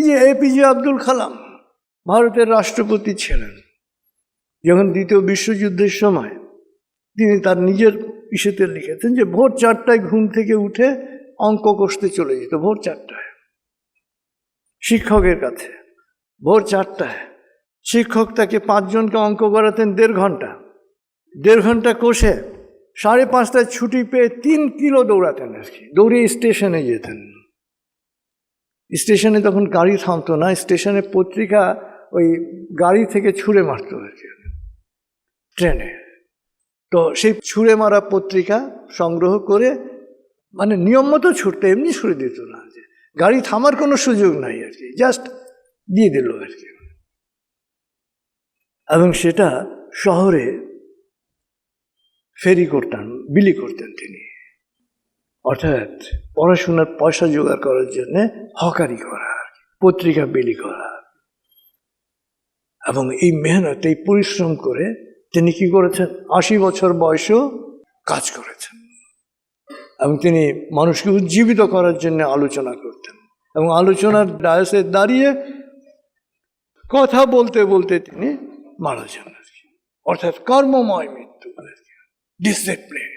এই যে এপিজে আব্দুল কালাম ভারতের রাষ্ট্রপতি ছিলেন। যখন দ্বিতীয় বিশ্বযুদ্ধের সময় তিনি তার নিজের ইসেতে লিখেছেন যে ভোর চারটায় ঘুম থেকে উঠে অঙ্ক কষতে চলে যেত, ভোর চারটায়। শিক্ষকের কাছে, ভোর চারটায়। শিক্ষক তাকে পাঁচজনকে অঙ্ক করাতেন দেড় ঘণ্টা। দেড় ঘণ্টা কষে সাড়ে পাঁচটায় ছুটি পেয়ে তিন কিলো দৌড়াতেন আর কি দৌড়ে স্টেশনে যেতেন। স্টেশনে তখন গাড়ি থামতো না স্টেশনে পত্রিকা ওই গাড়ি থেকে ছুঁড়ে মারতো কি, ট্রেনে। তো সেই ছুঁড়ে মারা পত্রিকা সংগ্রহ করে মানে নিয়ম মতো ছুটতে এমনি ছুড়ে দিত না যে গাড়ি থামার কোনো সুযোগ নাই আর কি জাস্ট দিয়ে দিল আর কি। এবং সেটা শহরে ফেরি করতেন, বিলি করতেন তিনি। অর্থাৎ পড়াশোনার পয়সা জোগাড় করার জন্য হকারি করা, পত্রিকা বিলি করা। এবং এই মেহনত, এই পরিশ্রম করে তিনি কি করেছেন? আশি বছর বয়সেও কাজ করেছেন। এবং তিনি মানুষকে উজ্জীবিত করার জন্য আলোচনা করতেন। এবং আলোচনার ডায়াসে দাঁড়িয়ে কথা বলতে বলতে তিনি মারা যান অর্থাৎ কর্মময় মৃত্যু। ডিসিপ্লিন।